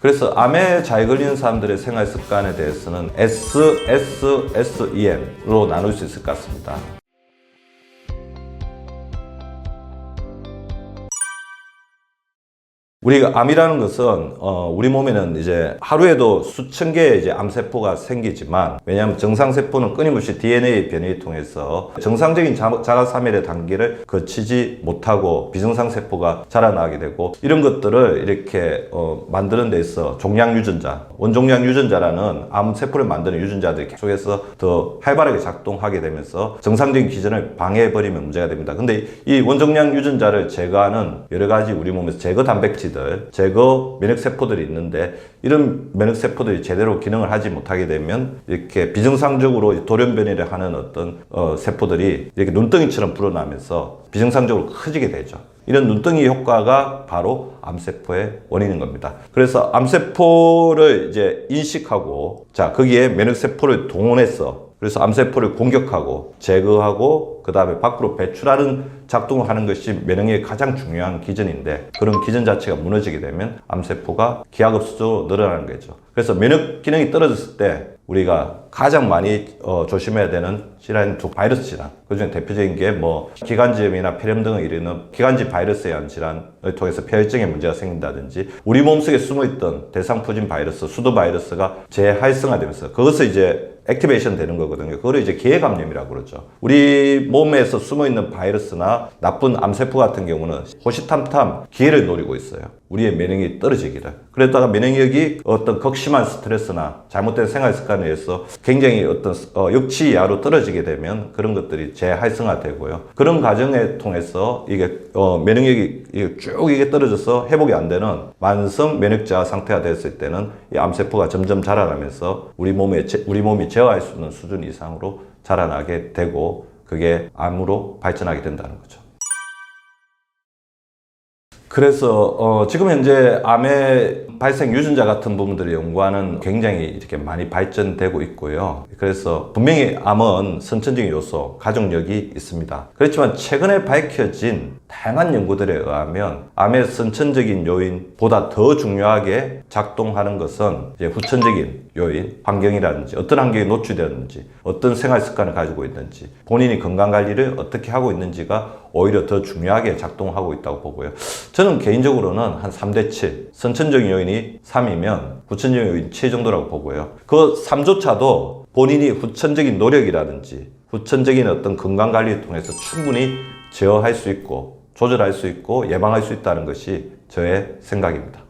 그래서 암에 잘 걸리는 사람들의 생활 습관에 대해서는 S, S, S, E, N으로 나눌 수 있을 것 같습니다. 우리가 암이라는 것은 어, 우리 몸에는 이제 하루에도 수천 개의 이제 암세포가 생기지만 왜냐하면 정상세포는 끊임없이 DNA 변이를 통해서 정상적인 자- 자가사멸의 단계를 거치지 못하고 비정상세포가 자라나게 되고 이런 것들을 이렇게 어, 만드는 데 있어 종양 유전자, 원종양 유전자라는 암세포를 만드는 유전자들이 계속해서 더 활발하게 작동하게 되면서 정상적인 기전을 방해해버리면 문제가 됩니다. 근데 이 원종양 유전자를 제거하는 여러 가지 우리 몸에서 제거 단백질 들, 제거 면역세포들이 있는데 이런 면역세포들이 제대로 기능을 하지 못하게 되면 이렇게 비정상적으로 돌연변이를 하는 어떤 어, 세포들이 이렇게 눈덩이처럼 불어나면서 비정상적으로 커지게 되죠. 이런 눈덩이 효과가 바로 암세포의 원인인 겁니다. 그래서 암세포를 이제 인식하고 자 거기에 면역세포를 동원해서 그래서 암세포를 공격하고 제거하고 그 다음에 밖으로 배출하는 작동을 하는 것이 면역의 가장 중요한 기전인데 그런 기전 자체가 무너지게 되면 암세포가 기하급수적으로 늘어나는 거죠. 그래서 면역 기능이 떨어졌을 때 우리가 가장 많이 어, 조심해야 되는 질환은 두 바이러스 질환. 그중에 대표적인 게 뭐 기관지염이나 폐렴 등을 이르는 기관지 바이러스에 의한 질환을 통해서 폐혈증에 문제가 생긴다든지 우리 몸속에 숨어있던 대상포진 바이러스, 수도 바이러스가 재활성화되면서 그것을 이제 액티베이션 되는 거거든요. 그거를 이제 기회감염이라고 그러죠. 우리 몸에서 숨어 있는 바이러스나 나쁜 암세포 같은 경우는 호시탐탐 기회를 노리고 있어요. 우리의 면역이 떨어지기를. 그랬다가 면역력이 어떤 극심한 스트레스나 잘못된 생활 습관에 의해서 굉장히 어떤 어, 역치야로 떨어지게 되면 그런 것들이 재활성화되고요. 그런 과정에 통해서 이게 어, 면역력이 이게 쭉 이게 떨어져서 회복이 안 되는 만성 면역자 상태가 됐을 때는 이 암세포가 점점 자라나면서 우리 몸에 제- 우리 몸이 제어할 수 있는 수준 이상으로 자라나게 되고 그게 암으로 발전하게 된다는 거죠. 그래서 어, 지금 현재 암의 발생 유전자 같은 부분들을 연구하는 굉장히 이렇게 많이 발전되고 있고요. 그래서 분명히 암은 선천적인 요소, 가족력이 있습니다. 그렇지만 최근에 밝혀진 다양한 연구들에 의하면 암의 선천적인 요인보다 더 중요하게 작동하는 것은 이제 후천적인 요인, 환경이라든지 어떤 환경에 노출되었는지, 어떤 생활 습관을 가지고 있는지, 본인이 건강 관리를 어떻게 하고 있는지가 오히려 더 중요하게 작동하고 있다고 보고요. 저는 개인적으로는 한 3대 7, 선천적인 요인이 3이면 후천적인 요인이 7 정도라고 보고요. 그 3조차도 본인이 후천적인 노력이라든지 후천적인 어떤 건강 관리를 통해서 충분히 제어할 수 있고 조절할 수 있고 예방할 수 있다는 것이 저의 생각입니다.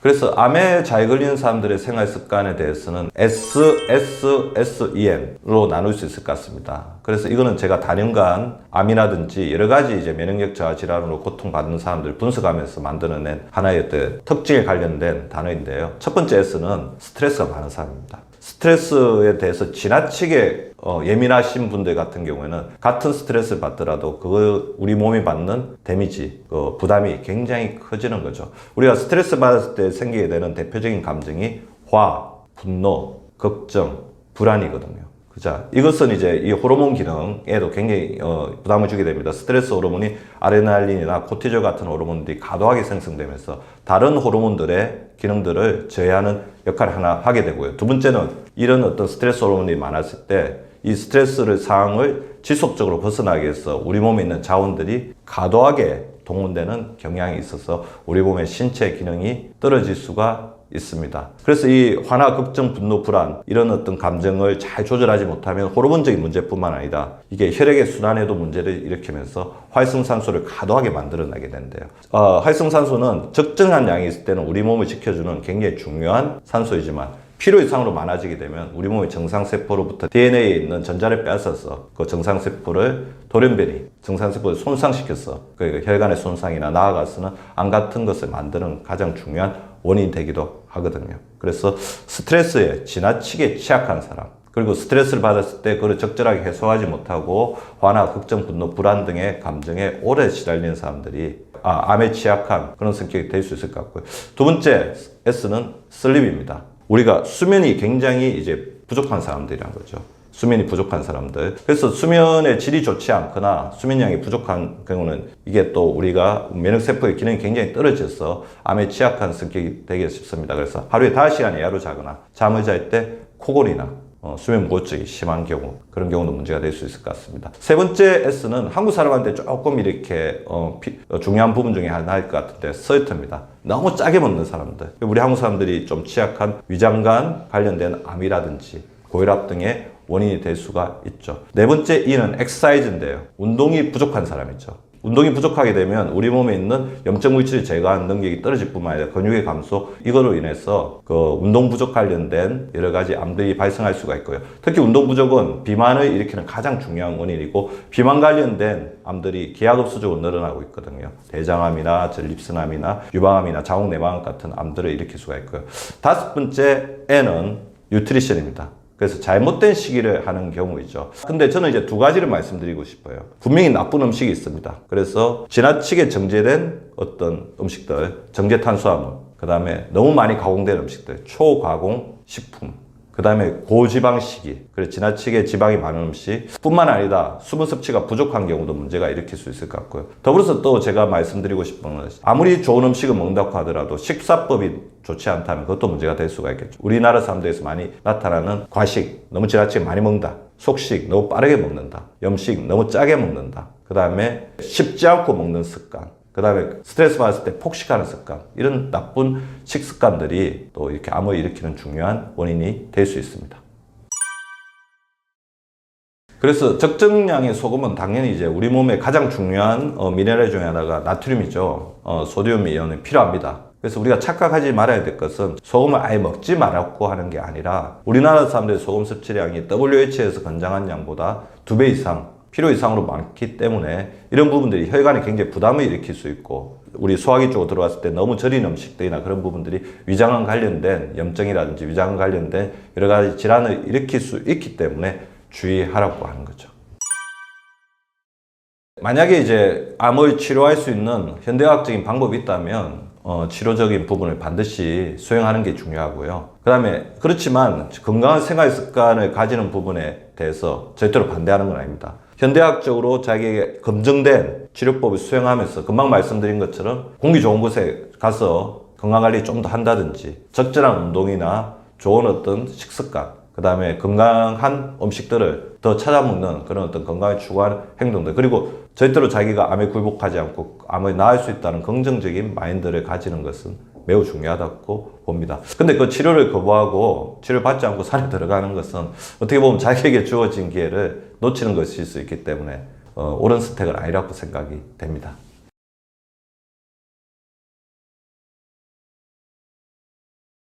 그래서 암에 잘 걸리는 사람들의 생활 습관에 대해서는 S, S, S, N으로 나눌 수 있을 것 같습니다. 그래서 이거는 제가 다년간 암이라든지 여러 가지 이제 면역력 저하 질환으로 고통받는 사람들 분석하면서 만들어낸 하나의 특징에 관련된 단어인데요. 첫 번째 S는 스트레스가 많은 사람입니다. 스트레스에 대해서 지나치게 어, 예민하신 분들 같은 경우에는 같은 스트레스를 받더라도 그 우리 몸이 받는 데미지, 그 부담이 굉장히 커지는 거죠. 우리가 스트레스 받았을 때 생기게 되는 대표적인 감정이 화, 분노, 걱정, 불안이거든요. 그자 이것은 이제 이 호르몬 기능에도 굉장히 어, 부담을 주게 됩니다. 스트레스 호르몬이 아레날린이나 코티졸 같은 호르몬들이 과도하게 생성되면서 다른 호르몬들의 기능들을 제어하는 역할을 하나 하게 되고요. 두 번째는 이런 어떤 스트레스 호르몬이 많았을 때 이 스트레스를 상황을 지속적으로 벗어나기 위해서 우리 몸에 있는 자원들이 과도하게 동원되는 경향이 있어서 우리 몸의 신체 기능이 떨어질 수가 있습니다. 그래서 이 화나, 걱정, 분노, 불안 이런 어떤 감정을 잘 조절하지 못하면 호르몬적인 문제뿐만 아니라 이게 혈액의 순환에도 문제를 일으키면서 활성산소를 과도하게 만들어내게 된대요. 어, 활성산소는 적정한 양이 있을 때는 우리 몸을 지켜주는 굉장히 중요한 산소이지만 필요 이상으로 많아지게 되면 우리 몸의 정상세포로부터 DNA에 있는 전자를 빼앗아서 그 정상세포를 돌연변이, 정상세포를 손상시켜서 그 혈관의 손상이나 나아가서는 암 같은 것을 만드는 가장 중요한 원인이 되기도 하거든요. 그래서 스트레스에 지나치게 취약한 사람, 그리고 스트레스를 받았을 때 그걸 적절하게 해소하지 못하고 화나 걱정, 분노, 불안 등의 감정에 오래 시달리는 사람들이 아, 암에 취약한 그런 성격이 될 수 있을 것 같고요. 두 번째 S는 슬립입니다. 우리가 수면이 굉장히 이제 부족한 사람들이란 거죠. 수면이 부족한 사람들. 그래서 수면의 질이 좋지 않거나 수면량이 부족한 경우는 이게 또 우리가 면역세포의 기능이 굉장히 떨어져서 암에 취약한 성격이 되기 쉽습니다. 그래서 하루에 5시간 이하로 자거나 잠을 잘 때 코골이나 어, 수면 무호흡증이 심한 경우 그런 경우도 문제가 될 수 있을 것 같습니다. 세 번째 S는 한국 사람한테 조금 이렇게 어, 피- 어, 중요한 부분 중에 하나일 것 같은데 서유터입니다. 너무 짜게 먹는 사람들. 우리 한국 사람들이 좀 취약한 위장관 관련된 암이라든지 고혈압 등의 원인이 될 수가 있죠. 네 번째 E는 엑사이즈인데요. 운동이 부족한 사람이죠. 운동이 부족하게 되면 우리 몸에 있는 염증 물질을 제거하는 능력이 떨어질 뿐만 아니라 근육의 감소 이거로 인해서 그 운동 부족 관련된 여러 가지 암들이 발생할 수가 있고요. 특히 운동 부족은 비만을 일으키는 가장 중요한 원인이고 비만 관련된 암들이 기하급수적으로 늘어나고 있거든요. 대장암이나 전립선암이나 유방암이나 자궁내막암 같은 암들을 일으킬 수가 있고요. 다섯 번째 N은 뉴트리션입니다. 그래서 잘못된 시기를 하는 경우이죠. 근데 저는 이제 두 가지를 말씀드리고 싶어요. 분명히 나쁜 음식이 있습니다. 그래서 지나치게 정제된 어떤 음식들, 정제 탄수화물, 그 다음에 너무 많이 가공된 음식들, 초가공 식품, 그 다음에 고지방 식이, 그래 지나치게 지방이 많은 음식, 뿐만 아니라 수분 섭취가 부족한 경우도 문제가 일으킬 수 있을 것 같고요. 더불어서 또 제가 말씀드리고 싶은 것은 아무리 좋은 음식을 먹는다고 하더라도 식사법이 좋지 않다면 그것도 문제가 될 수가 있겠죠. 우리나라 사람들에서 많이 나타나는 과식, 너무 지나치게 많이 먹는다. 속식, 너무 빠르게 먹는다. 염식, 너무 짜게 먹는다. 그 다음에 쉽지 않고 먹는 습관. 그 다음에 스트레스 받았을 때 폭식하는 습관. 이런 나쁜 식습관들이 또 이렇게 암을 일으키는 중요한 원인이 될 수 있습니다. 그래서 적정량의 소금은 당연히 이제 우리 몸에 가장 중요한 어, 미네랄 중에 하나가 나트륨이죠. 어, 소듐 이온이 필요합니다. 그래서 우리가 착각하지 말아야 될 것은 소금을 아예 먹지 말라고 하는 게 아니라 우리나라 사람들의 소금 섭취량이 WHO에서 권장한 양보다 두 배 이상 필요 이상으로 많기 때문에 이런 부분들이 혈관에 굉장히 부담을 일으킬 수 있고 우리 소화기 쪽으로 들어왔을 때 너무 절인 음식들이나 그런 부분들이 위장암 관련된 염증이라든지 위장암 관련된 여러 가지 질환을 일으킬 수 있기 때문에 주의하라고 하는 거죠. 만약에 이제 암을 치료할 수 있는 현대학적인 방법이 있다면 어, 치료적인 부분을 반드시 수행하는 게 중요하고요. 그 다음에 그렇지만 건강한 생활 습관을 가지는 부분에 대해서 절대로 반대하는 건 아닙니다. 현대학적으로 자기에게 검증된 치료법을 수행하면서 금방 말씀드린 것처럼 공기 좋은 곳에 가서 건강관리 좀 더 한다든지 적절한 운동이나 좋은 어떤 식습관 그 다음에 건강한 음식들을 더 찾아먹는 그런 어떤 건강을 추구하는 행동들 그리고 절대로 자기가 암에 굴복하지 않고 암을 나을 수 있다는 긍정적인 마인드를 가지는 것은 매우 중요하다고 봅니다. 근데 그 치료를 거부하고 치료를 받지 않고 산에 들어가는 것은 어떻게 보면 자기에게 주어진 기회를 놓치는 것일 수 있기 때문에 어, 옳은 선택은 아니라고 생각이 됩니다.